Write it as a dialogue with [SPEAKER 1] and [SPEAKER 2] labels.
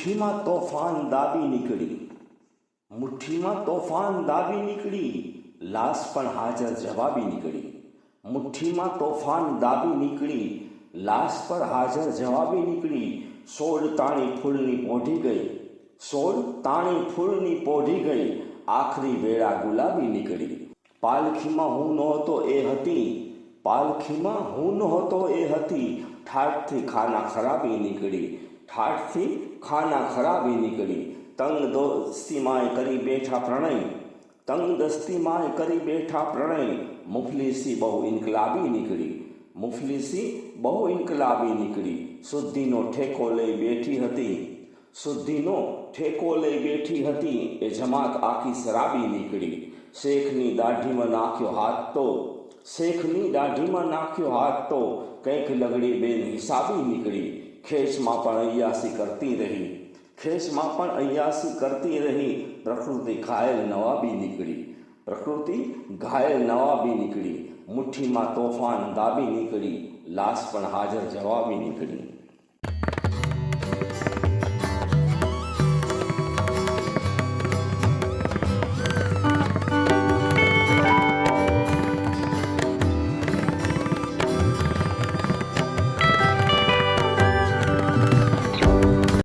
[SPEAKER 1] મુઠ્ઠીમાં તોફાન દાબી નીકળી મુઠ્ઠીમાં તોફાન દાબી નીકળી લાશ પણ હાજર જવાબી નીકળી મુઠ્ઠીમાં તોફાન દાબી નીકળી લાશ પર હાજર જવાબી નીકળી સોળ તાણી ફૂલની પોઢી ગઈ સોળ તાણી ફૂલની પોઢી ગઈ આખરી વેળા ગુલાબી નીકળી પાલખીમાં હું નહોતો એ હતી પાલખીમાં હું નહોતો એ હતી ઠાઠથી ખાના ખરાબી નીકળી ઠાઠથી ખાના ખરાબી નીકળી તંગ દોસ્તીમાંય કરી બેઠા પ્રણય તંગ દસ્તીમાંય કરી બેઠા પ્રણય મુફલીસી બહુ ઇન્કલાબી નીકળી મુફલીસી બહુ ઇન્કલાબી નીકળી શુદ્ધિનો ઠેકો લઈ બેઠી હતી શુદ્ધિનો ઠેકો લઈ બેઠી હતી એ જમાત આખી શરાબી નીકળી શેખની દાઢીમાં નાખ્યો હાથ તો શેખની દાઢીમાં નાખ્યો હાથ તો કંઈક લગડી બેન હિસાબી નીકળી ખેસમાં પણ અયાસી કરતી રહી ખેસમાં પણ અયાસી કરતી રહી પ્રકૃતિ ઘાયલ નવાબી નીકળી પ્રકૃતિ ઘાયલ નવાબી નીકળી મુઠ્ઠીમાં તોફાન દાબી નીકળી લાશ પણ હાજર જવાબી નીકળી